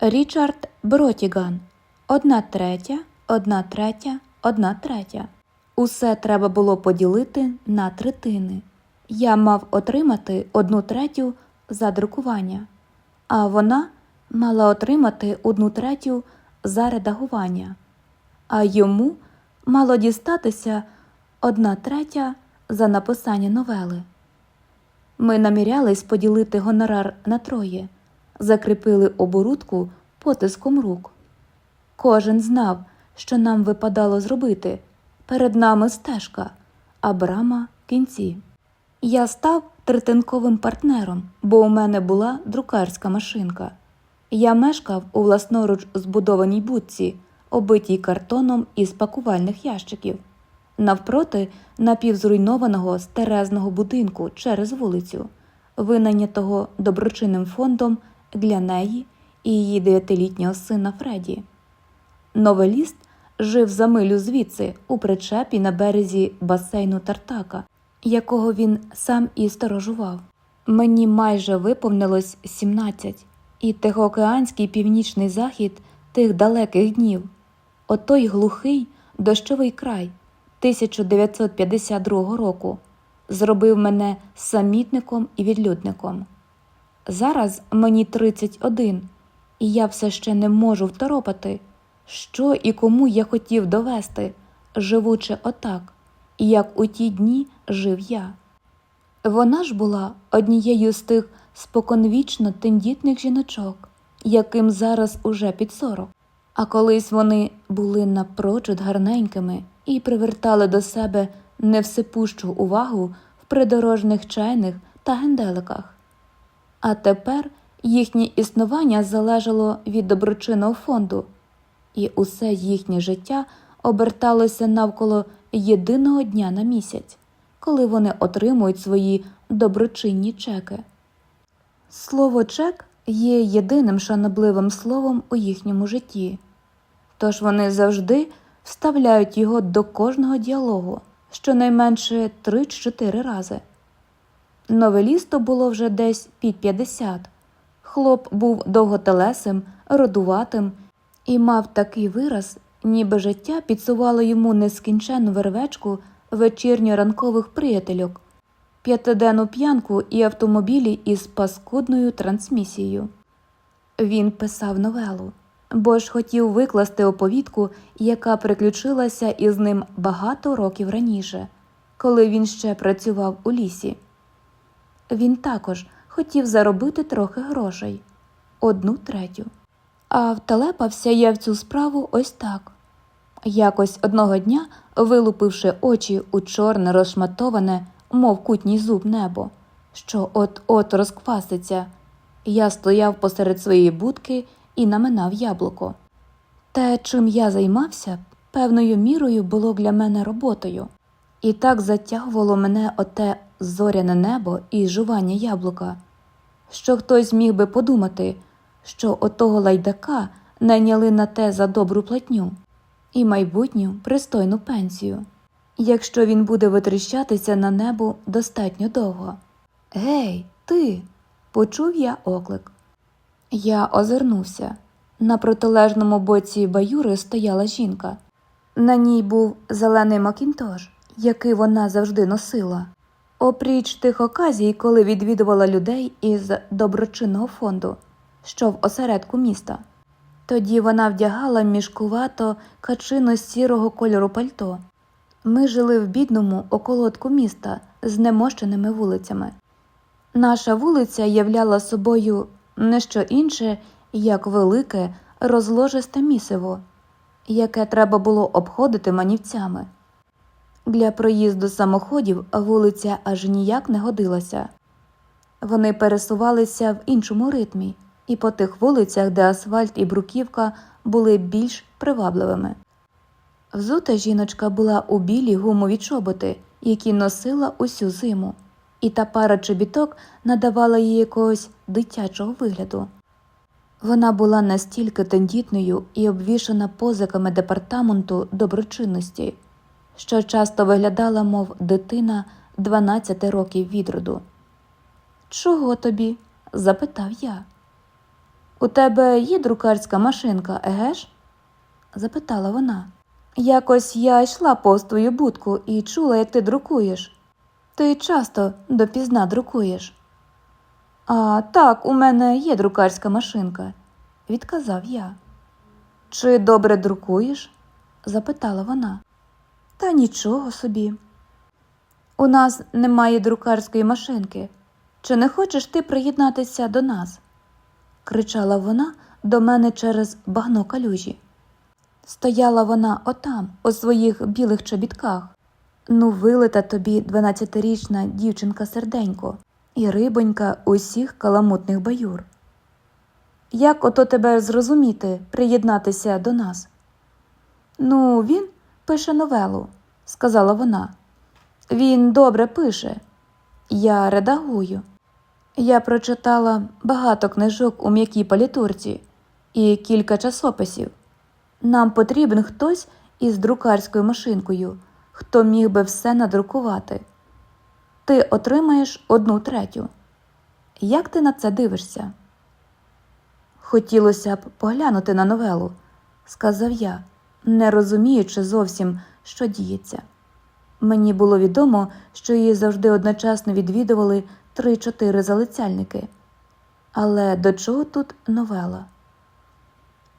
Річард Бротіган. Одна третя, одна третя, одна третя. Усе треба було поділити на третини. Я мав отримати одну третю за друкування, а вона мала отримати одну третю за редагування, а йому мало дістатися одна третя за написання новели. Ми намірялись поділити гонорар на троє, закріпили оборудку потиском рук. Кожен знав, що нам випадало зробити. Перед нами стежка, а брама кінці. Я став третинковим партнером, бо у мене була друкарська машинка. Я мешкав у власноруч збудованій будці, обитій картоном із пакувальних ящиків, навпроти напівзруйнованого стерезного будинку через вулицю, винайнятого доброчинним фондом для неї і її дев'ятилітнього сина Фредді. Новеліст жив за милю звідси у причепі на березі басейну Тартака, якого він сам і сторожував. Мені майже виповнилось 17, і тихоокеанський північний захід тих далеких днів, отой глухий дощовий край 1952 року, зробив мене самітником і відлюдником. Зараз мені 31, і я все ще не можу второпати, що і кому я хотів довести, живучи отак, як у ті дні жив я. Вона ж була однією з тих споконвічно тендітних жіночок, яким зараз уже під сорок, а колись вони були напрочуд гарненькими і привертали до себе невсипущу увагу в придорожних чайних та генделиках. А тепер їхнє існування залежало від доброчинного фонду, і усе їхнє життя оберталося навколо єдиного дня на місяць, коли вони отримують свої доброчинні чеки. Слово чек є єдиним шанобливим словом у їхньому житті, тож вони завжди вставляють його до кожного діалогу щонайменше 3-4 рази. Новелісту було вже десь під 50. Хлоп був довготелесим, родуватим і мав такий вираз, ніби життя підсувало йому нескінченну вервечку вечірньо-ранкових приятельок, п'ятиденну п'янку і автомобілі із паскудною трансмісією. Він писав новелу, бо ж хотів викласти оповідку, яка приключилася із ним багато років раніше, коли він ще працював у лісі. Він також хотів заробити трохи грошей одну третю. А втелепався я в цю справу ось так. Якось одного дня, вилупивши очі у чорне розшматоване, мов кутній зуб небо, що от-от розкваситься, я стояв посеред своєї будки і наминав яблуко. Те, чим я займався, певною мірою було для мене роботою, і так затягувало мене оте зоряне небо і жування яблука, що хтось міг би подумати, що отого лайдака найняли на те за добру платню і майбутню пристойну пенсію, якщо він буде витріщатися на небо достатньо довго. Гей, ти! почув я оклик. Я озирнувся. На протилежному боці баюри стояла жінка. На ній був зелений макінтош, який вона завжди носила. Опріч тих оказій, коли відвідувала людей із доброчинного фонду, що в осередку міста. Тоді вона вдягала мішкувато качино сірого кольору пальто. Ми жили в бідному околотку міста з немощеними вулицями. Наша вулиця являла собою не що інше, як велике розложисте місиво, яке треба було обходити манівцями. Для проїзду самоходів вулиця аж ніяк не годилася. Вони пересувалися в іншому ритмі, і по тих вулицях, де асфальт і бруківка були більш привабливими. Взута жіночка була у білі гумові чоботи, які носила усю зиму, і та пара чобіток надавала їй якогось дитячого вигляду. Вона була настільки тендітною і обвішана позиками департаменту доброчинності, що часто виглядала, мов дитина 12 років від роду. Чого тобі? запитав я. У тебе є друкарська машинка, еге ж? запитала вона. Якось я йшла повз твою будку і чула, як ти друкуєш. Ти часто допізна друкуєш. А так, у мене є друкарська машинка, відказав я. Чи добре друкуєш? запитала вона. Та нічого собі. У нас немає друкарської машинки. Чи не хочеш ти приєднатися до нас? кричала вона до мене через багно калюжі. Стояла вона отам, у своїх білих чобітках. Ну, вилита тобі дванадцятирічна дівчинка серденько і рибонька усіх каламутних баюр. Як ото тебе зрозуміти, приєднатися до нас? Ну, він пише новелу, сказала вона. Він добре пише. Я редагую. Я прочитала багато книжок у м'якій палітурці і кілька часописів. Нам потрібен хтось із друкарською машинкою, хто міг би все надрукувати. Ти отримаєш одну третю. Як ти на це дивишся? Хотілося б поглянути на новелу, сказав я, не розуміючи зовсім, що діється. Мені було відомо, що її завжди одночасно відвідували три-чотири залицяльники. Але до чого тут новела?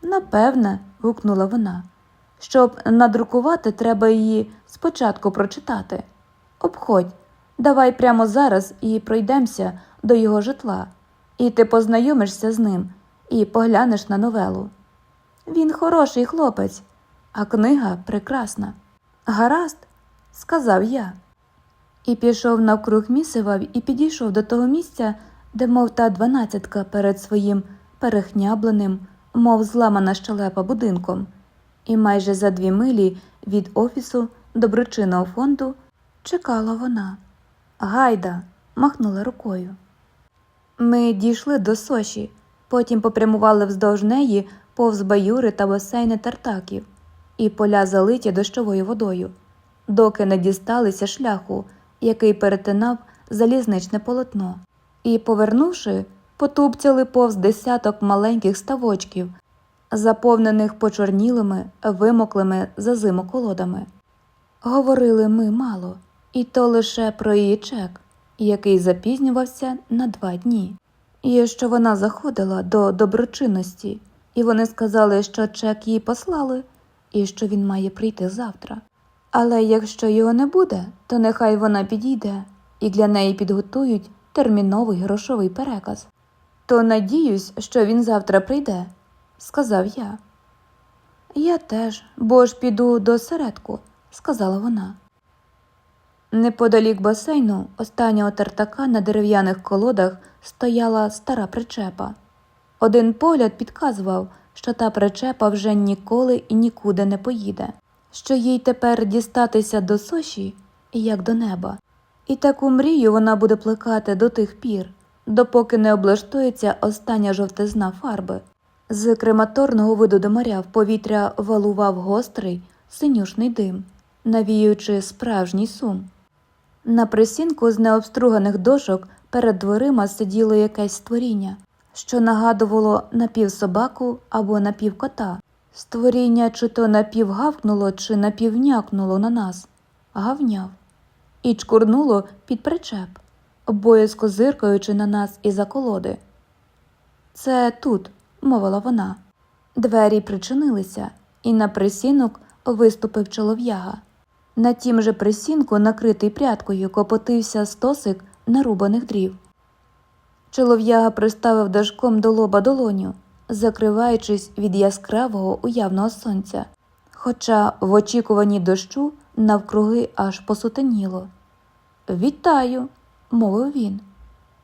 Напевне, гукнула вона. Щоб надрукувати, треба її спочатку прочитати. Обходь, давай прямо зараз і пройдемося до його житла, і ти познайомишся з ним і поглянеш на новелу. Він хороший хлопець, а книга прекрасна. Гаразд, сказав я. І пішов навкруг місива і підійшов до того місця, де, мов та дванадцятка перед своїм перехнябленим, мов зламана щелепа будинком, і майже за дві милі від офісу доброчинного фонду чекала вона. Гайда, махнула рукою. Ми дійшли до соші, потім попрямували вздовж неї повз баюри та басейни тартаків і поля залиті дощовою водою, доки не дісталися шляху, який перетинав залізничне полотно, і, повернувши, потупцяли повз десяток маленьких ставочків, заповнених почорнілими, вимоклими за зиму колодами. Говорили ми мало, і то лише про її чек, який запізнювався на два дні. І що вона заходила до доброчинності, і вони сказали, що чек їй послали, і що він має прийти завтра. Але якщо його не буде, то нехай вона підійде, і для неї підготують терміновий грошовий переказ. То надіюсь, що він завтра прийде, сказав я. Я теж, бо ж піду до середку, сказала вона. Неподалік басейну останнього тартака на дерев'яних колодах стояла стара причепа. Один погляд підказував, що та причепа вже ніколи і нікуди не поїде, що їй тепер дістатися до соші, як до неба. І таку мрію вона буде плекати до тих пір, допоки не облаштується остання жовтизна фарби. З крематорного виду до моря в повітря валував гострий синюшний дим, навіюючи справжній сум. На присінку з необструганих дошок перед дверима сиділо якесь створіння, що нагадувало напівсобаку або напівкота. Створіння чи то напівгавкнуло, чи напівнякнуло на нас, гавняв, і чкурнуло під причеп, боязко зиркаючи на нас із за колоди. Це тут, мовила вона. Двері причинилися, і на присінок виступив чолов'яга. На тім же присінку, накритий прядкою, копотився стосик нарубаних дрів. Чолов'яга приставив дашком до лоба долоню, закриваючись від яскравого уявного сонця, хоча в очікуванні дощу навкруги аж посутеніло. Вітаю, мовив він.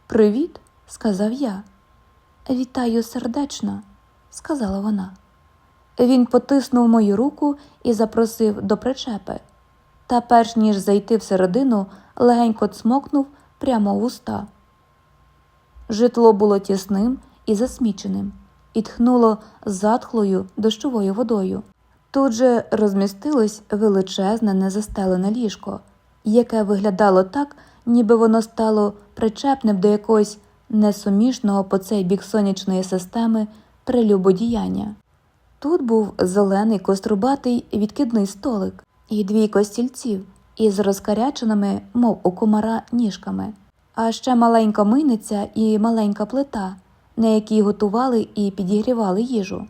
Привіт, сказав я. Вітаю сердечно, сказала вона. Він потиснув мою руку і запросив до причепи. Та перш ніж зайти всередину, легенько цмокнув прямо в уста. Житло було тісним і засміченим, і тхнуло затхлою дощовою водою. Тут же розмістилось величезне незастелене ліжко, яке виглядало так, ніби воно стало причепним до якогось несумішного по цей бік сонячної системи прелюбодіяння. Тут був зелений кострубатий відкидний столик і двійко стільців із розкаряченими, мов у комара, ніжками, а ще маленька мийниця і маленька плита, на якій готували і підігрівали їжу.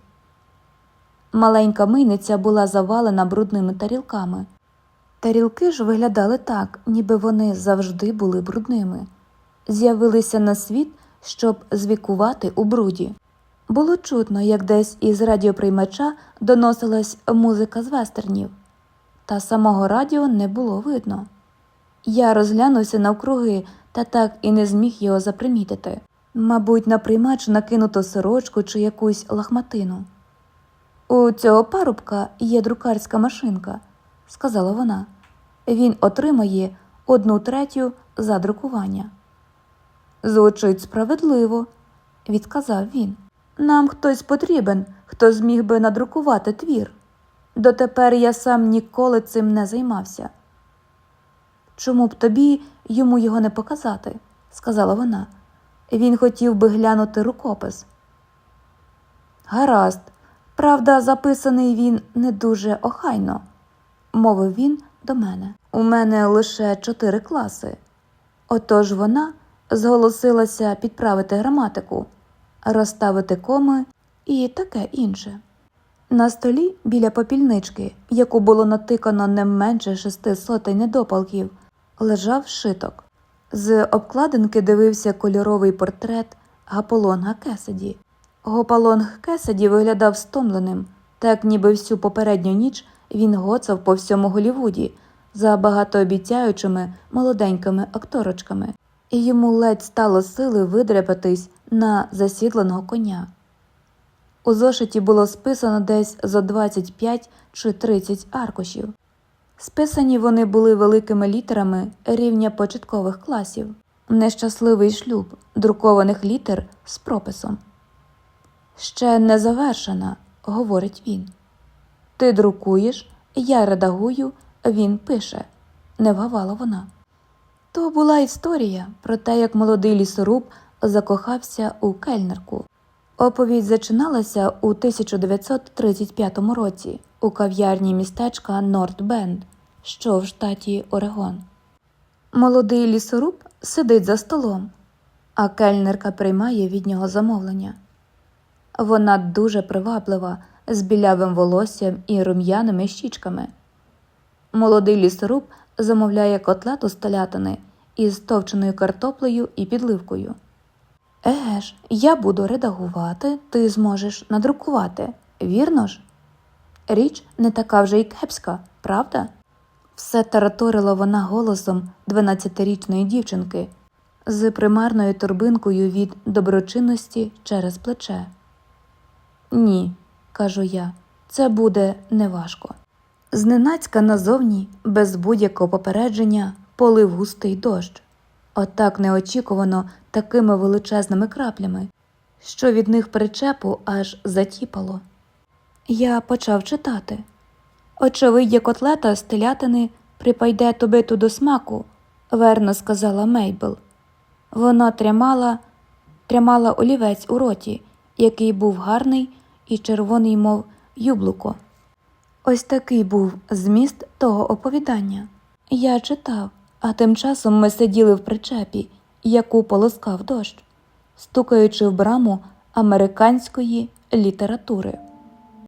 Маленька мийниця була завалена брудними тарілками. Тарілки ж виглядали так, ніби вони завжди були брудними. З'явилися на світ, щоб звікувати у бруді. Було чутно, як десь із радіоприймача доносилась музика з вестернів, та самого радіо не було видно. Я розглянувся навкруги та так і не зміг його запримітити. Мабуть, на приймач накинуто сорочку чи якусь лахматину. У цього парубка є друкарська машинка, сказала вона. Він отримає одну третю за друкування. Звучить справедливо, відказав він. Нам хтось потрібен, хто зміг би надрукувати твір. Дотепер я сам ніколи цим не займався. Чому б тобі йому його не показати? сказала вона. Він хотів би глянути рукопис. Гаразд, правда, записаний він не дуже охайно, мовив він до мене. У мене лише чотири класи. Отож вона зголосилася підправити граматику, розставити коми і таке інше. На столі біля попільнички, яку було натикано не менше шести сотень недопалків, лежав шиток. З обкладинки дивився кольоровий портрет Гаполонга Кеседі. Гопалонг Кеседі виглядав стомленим, так ніби всю попередню ніч він гоцав по всьому Голівуді за багатообіцяючими молоденькими акторочками, і йому ледь стало сили видряпатись на засідланого коня. У зошиті було списано десь за 25 чи 30 аркушів. Списані вони були великими літерами рівня початкових класів, нещасливий шлюб друкованих літер з прописом. Ще не завершена, говорить він. Ти друкуєш, я редагую, він пише, не вгавала вона. То була історія про те, як молодий лісоруб закохався у кельнерку. Оповідь зачиналася у 1935 році у кав'ярні містечка Норт Бенд, що в штаті Орегон. Молодий лісоруб сидить за столом, а кельнерка приймає від нього замовлення. Вона дуже приваблива, з білявим волоссям і рум'яними щічками. Молодий лісоруб замовляє котлету з телятини із товченою картоплею і підливкою. Еге ж, я буду редагувати, ти зможеш надрукувати, вірно ж? Річ не така вже й кепська, правда? Все тараторила вона голосом 12-річної дівчинки з примарною торбинкою від доброчинності через плече. Ні, кажу я, це буде неважко. Зненацька назовні, без будь-якого попередження, полив густий дощ. Отак неочікувано такими величезними краплями, що від них причепу аж затіпало. Я почав читати. Очевидя, котлета з телятини припайде тобиту до смаку, верно сказала Мейбл. Вона тримала, тримала олівець у роті, який був гарний і червоний, мов юблуко. Ось такий був зміст того оповідання. Я читав, а тим часом ми сиділи в причепі, яку полоскав дощ, стукаючи в браму американської літератури.